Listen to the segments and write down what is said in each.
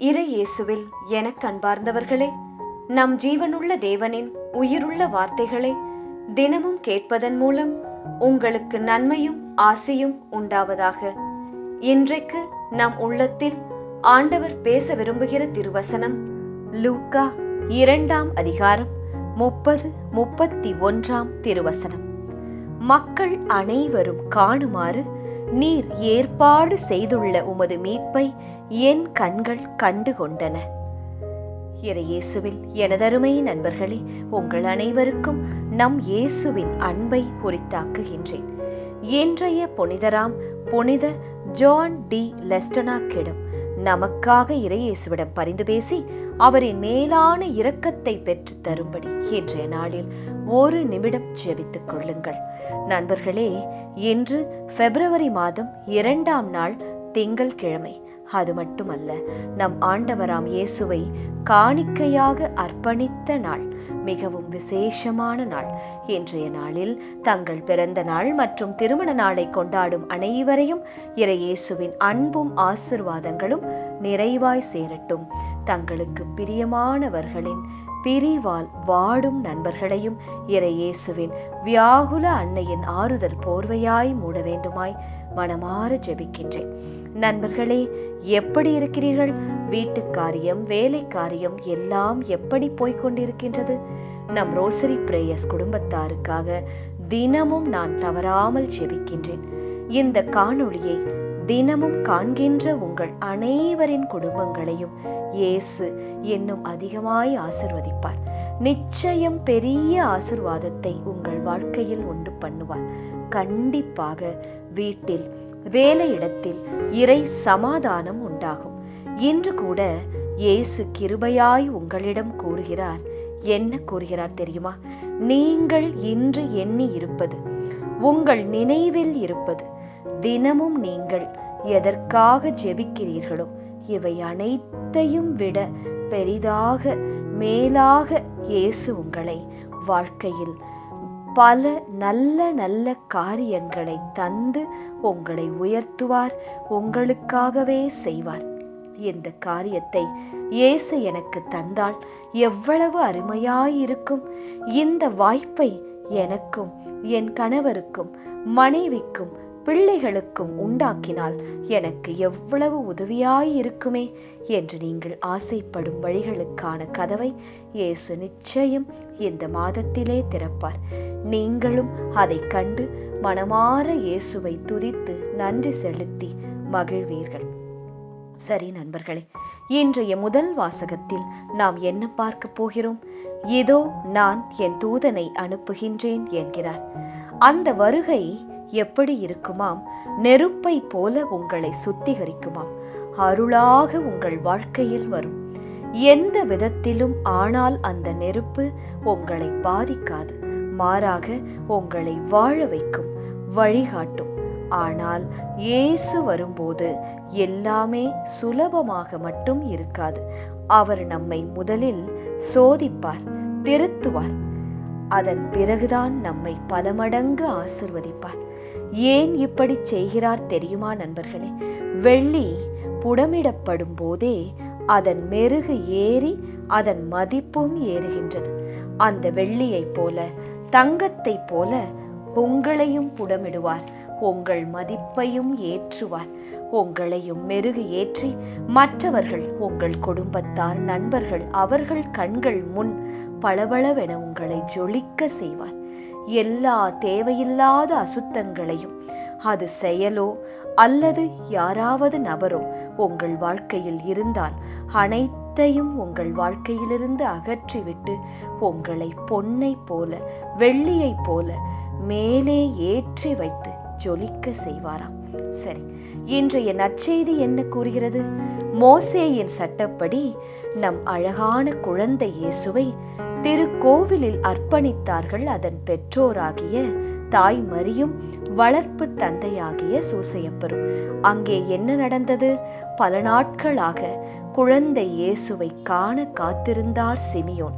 இறை இயேசுவில் எனக் அன்பார்ந்தவர்களே நம் ஜீவனுள்ள தேவனின் உயிருள்ள வார்த்தைகளை தினமும் கேட்பதன் மூலம் உங்களுக்கு நன்மையும் ஆசையும் உண்டாவதாக. இன்றைக்கு நம் உள்ளத்தில் ஆண்டவர் பேச விரும்புகிற திருவசனம் லூக்கா இரண்டாம் அதிகாரம் முப்பது முப்பத்தி ஒன்றாம் திருவசனம். மக்கள் அனைவரும் காணுமாறு நீர் ஏற்பாடு செய்துள்ள உமது மீட்பை என் கண்கள் கண்டு கொண்டன. இறையேசுவில் எனதருமை நண்பர்களே உங்கள் அனைவருக்கும் நம் இயேசுவின் அன்பை உரித்தாக்குகின்றேன். இன்றைய புனிதராம் புனித ஜான் டி லெஸ்டனாக்கிடம் நமக்காக இறையேசுவிடம் பரிந்து பேசி அவரின் மேலான இரக்கத்தை பெற்று தரும்படி இன்றைய நாளில் ஒரு நிமிடம் ஜெபித்துக் கொள்ளுங்கள். நண்பர்களே இன்று பிப்ரவரி மாதம் இரண்டாம் நாள் திங்கள் கிழமை அது மட்டுமல்ல நம் ஆண்டவராம் இயேசுவை காணிக்கையாக அர்ப்பணித்த நாள் மிகவும் விசேஷமான நாள். இன்றைய நாளில் தங்கள் பிறந்த நாள் மற்றும் திருமண நாளை கொண்டாடும் அனைவரையும் இறையேசுவின் அன்பும் ஆசிர்வாதங்களும் நிறைவாய் சேரட்டும். தங்களுக்கு பிரியமானவர்களின் பிரிவால் வாடும் நண்பர்களையும் இறையேசுவின் வியாகுல அன்னையின் ஆறுதல் போர்வையாய் மூட வேண்டுமாய் மனமாற ஜெபிக்கின்றேன். நண்பர்களே எப்படி இருக்கிறீர்கள்? வீட்டு காரியம் வேலை காரியம் எல்லாம் எப்படி போய்கொண்டிருக்கின்றது நம் ரோசரி பிரேயர்ஸ் குடும்பத்தாருக்காக தினமும் நான் தவறாமல் ஜெபிக்கின்றேன். இந்த காணொளியை தினமும் காண்கின்ற உங்கள் அனைவரின் குடும்பங்களையும் இயேசு இன்னும் அதிகமாய் ஆசிர்வதிப்பார். நிச்சயம் பெரிய ஆசிர்வாதத்தை உங்கள் வாழ்க்கையில் உண்டு பண்ணுவார். கண்டிப்பாக வீட்டில் வேலையிடத்தில் இறை சமாதானம் உண்டாகும். இன்று கூட இயேசு கிருபையாய் உங்களிடம் கூறுகிறார். என்ன கூறுகிறார் தெரியுமா? நீங்கள் இன்று எண்ணி இருப்பது உங்கள் நினைவில் இருப்பது தினமும் நீங்கள் எதற்காக ஜெபிக்கிறீர்களோ இவை அனைத்தையும் விட பெரிதாக மேலாக இயேசு உங்களை வாழ்க்கையில் பல நல்ல நல்ல காரியங்களை தந்து உங்களை உயர்த்துவார் உங்களுக்காகவே செய்வார். இந்த காரியத்தை இயேசு எனக்கு தந்தால் எவ்வளவு அருமையாயிருக்கும். இந்த வாய்ப்பை எனக்கும் என் கணவருக்கும் மனைவிக்கும் பிள்ளைகளுக்கும் உண்டாக்கினால் எனக்கு எவ்வளவு உதவியாயிருக்குமே என்று நீங்கள் ஆசைப்படும் வழிகளுக்கான கதவை இயேசு நிச்சயம் இந்த மாதத்திலே திறப்பார். நீங்களும் அதை கண்டு மனமாற இயேசுவை துதித்து நன்றி செலுத்தி மகிழ்வீர்கள். சரி நண்பர்களே இன்றைய முதல் வாசகத்தில் நாம் என்ன பார்க்க போகிறோம்? இதோ நான் என் தூதனை அனுப்புகின்றேன் என்கிறார். அந்த வருகை எப்படி இருக்குமாம்? நெருப்பை போல உங்களை சுத்திகரிக்குமாம். அருளாக உங்கள் வாழ்க்கையில் வரும். எந்த விதத்திலும் ஆனால் அந்த நெருப்பு உங்களை பாதிக்காது. மாறாக உங்களை வாழ வைக்கும் வழிகாட்டும். ஆனால் இயேசு வரும்போது எல்லாமே சுலபமாக மட்டும் இருக்காது. அவர் நம்மை முதலில் சோதிப்பார் திருத்துவார். அதன் பிறகுதான் நம்மை பல மடங்கு ஆசிர்வதிப்பார். ஏன் இப்படி செய்கிறார் தெரியுமா நண்பர்களே? வெள்ளி புடமிடப்படும் போதே அதன் மெருகு ஏறி அதன் மதிப்பும் ஏறுகின்றது. அந்த வெள்ளியைப் போல தங்கத்தைப் போல உங்களையும் புடமிடுவார். உங்கள் மதிப்பையும் ஏற்றுவார். உங்களையும் மெருகு ஏற்றி மற்றவர்கள் உங்கள் குடும்பத்தார் நண்பர்கள் அவர்கள் கண்கள் முன் பளபளவென உங்களை ஜொலிக்க செய்வார். எல்லா தேவையில்லாத அசுத்தங்களையும் அது செயலோ அல்லது யாராவது நபரோ உங்கள் வாழ்க்கையில் இருந்தால் அனைத்தையும் உங்கள் வாழ்க்கையிலிருந்து அகற்றிவிட்டு உங்களை பொன்னை போல வெள்ளியைப் போல மேலே ஏற்றி வைத்து ஜொலிக்க செய்வாராம். சரி இன்றைய நற்செய்தி என்ன கூறுகிறது? மோசேயின் சட்டப்படி நம் அழகான குழந்தை இயேசுவை திருக்கோவிலில் அர்ப்பணித்தார்கள். அதன் பெற்றோராகிய தாய் மரியும் வளர்ப்பு தந்தையாகிய சூசையப்பரும். அங்கே என்ன நடந்தது? பல நாட்களாக குழந்தை இயேசுவை காண காத்திருந்தார் சிமியோன்.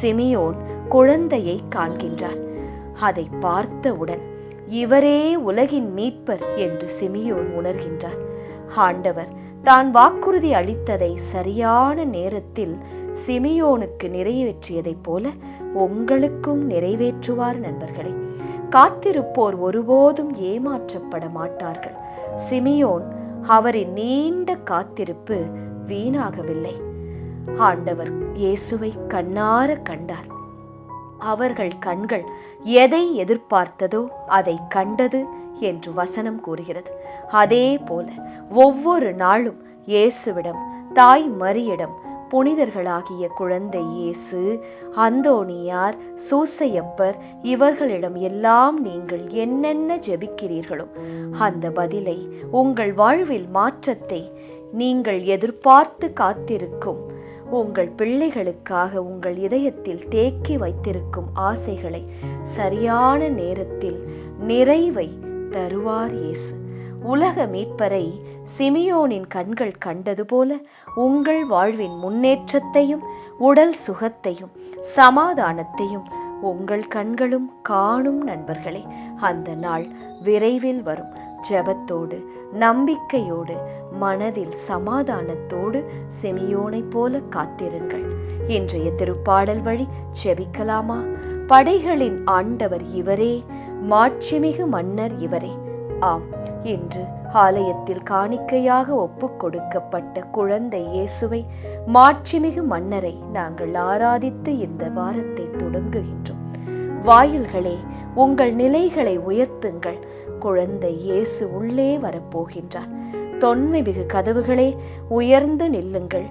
சிமியோன் குழந்தையை காண்கின்றார். அதை பார்த்தவுடன் இவரே உலகின் மீட்பர் என்று சிமியோன் உணர்கின்றார். ஆண்டவர் தான் வாக்குறுதி அளித்ததை சரியான நேரத்தில் சிமியோனுக்கு நிறைவேற்றியதைப் போல உங்களுக்கும் நிறைவேற்றுவார் நண்பர்களே. காத்திருப்போர் ஒருபோதும் ஏமாற்றப்பட மாட்டார்கள். சிமியோன் அவரின் நீண்ட காத்திருப்பு வீணாகவில்லை. ஆண்டவர் இயேசுவை கண்ணார கண்டார். அவர்கள் கண்கள் எதை எதிர்பார்த்ததோ அதை கண்டது என்று வசனம் கூறுகிறது. அதே போல ஒவ்வொரு நாளும் இயேசுவிடம் தாய் மரியிடம் புனிதர்களாகிய குழந்தை இயேசு அந்தோணியார் சூசையப்பர் இவர்களிடம் எல்லாம் நீங்கள் என்னென்ன ஜெபிக்கிறீர்களோ அந்த பதிலை உங்கள் வாழ்வில் மாற்றத்தை நீங்கள் எதிர்பார்த்து காத்திருக்கும் உங்கள் பிள்ளைகளுக்காக உங்கள் இதயத்தில் தேக்கி வைத்திருக்கும் ஆசைகளை சரியான நேரத்தில் நிறைவை தருவார் இயேசு. உலக மீட்பரை சிமியோனின் கண்கள் கண்டது போல உங்கள் வாழ்வின் முன்னேற்றத்தையும் உடல் சுகத்தையும் சமாதானத்தையும் உங்கள் கண்களும் காணும் நண்பர்களே. அந்த நாள் விரைவில் வரும். ஜெபத்தோடு நம்பிக்கையோடு மனதில் சமாதானத்தோடு செமியோனைப் போல காத்திருங்கள். இன்றைய திருப்பாடல் வழி செபிக்கலாமா படைகளின் ஆண்டவர் இவரே மாட்சிமிகு மன்னர் இவரே. ஆம் இன்று ஆலயத்தில் காணிக்கையாக ஒப்புக் கொடுக்கப்பட்ட குழந்தை இயேசுவை மாட்சிமிகு மன்னரை நாங்கள் ஆராதித்து இந்த வாரத்தை தொடங்குகின்றோம். வாயில்களே உங்கள் நிலைகளை உயர்த்துங்கள். குழந்தை இயேசு உள்ளே வரப்போகின்றார். தொன்மை மிகு கதவுகளே உயர்ந்து நில்லுங்கள்.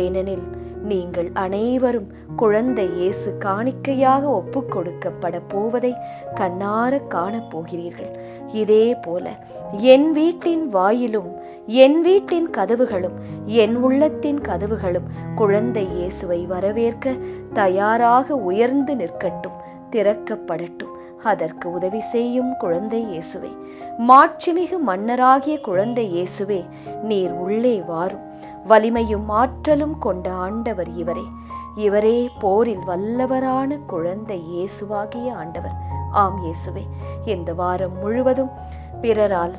ஏனெனில் நீங்கள் அனைவரும் குழந்தை இயேசு காணிக்கையாக ஒப்புக்கொடுக்கப்பட போவதை கண்ணார காணப் போகிறீர்கள். இதே போல என் வீட்டின் வாயிலும் என் வீட்டின் கதவுகளும் என் உள்ளத்தின் கதவுகளும் குழந்தை இயேசுவை வரவேற்க தயாராக உயர்ந்து நிற்கட்டும் திறக்கப்படட்டும். அதற்கு உதவி செய்யும் குழந்தை இயேசுவே. மாட்சிமிகு மன்னராகிய குழந்தை இயேசுவே நீர் உள்ளே வாரும். வலிமையும் ஆற்றலும் கொண்ட ஆண்டவர் இவரே. இவரே போரில் வல்லவரான குழந்தை இயேசுவாகிய ஆண்டவர். ஆம் இயேசுவே இந்த வாரம் முழுவதும் பிறரால்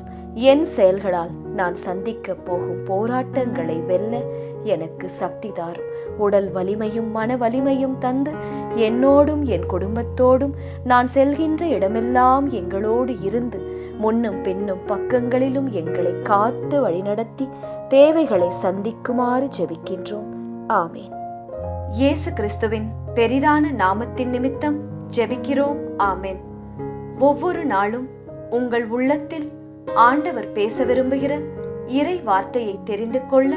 என் செயல்களால் நான் சந்திக்க போகும் போராட்டங்களை வெல்ல எனக்கு சக்தி தாரும். உடல் வலிமையும் மன வலிமையும் தந்து என்னோடும் என் குடும்பத்தோடும் நான் செல்கின்ற இடமெல்லாம் எங்களோடு இருந்து முன்னும் பின்னும் பக்கங்களிலும் எங்களை காத்து வழிநடத்தி தேவைகளை சந்திக்குமாறு ஜெபிக்கின்றோம். ஆமேன். இயேசு கிறிஸ்துவின் பெரிதான நாமத்தின் நிமித்தம் ஜெபிக்கிறோம். ஆமேன். ஒவ்வொரு நாளும் உங்கள் உள்ளத்தில் ஆண்டவர் பேச விரும்புகிற இறை வார்த்தையை தெரிந்து கொள்ள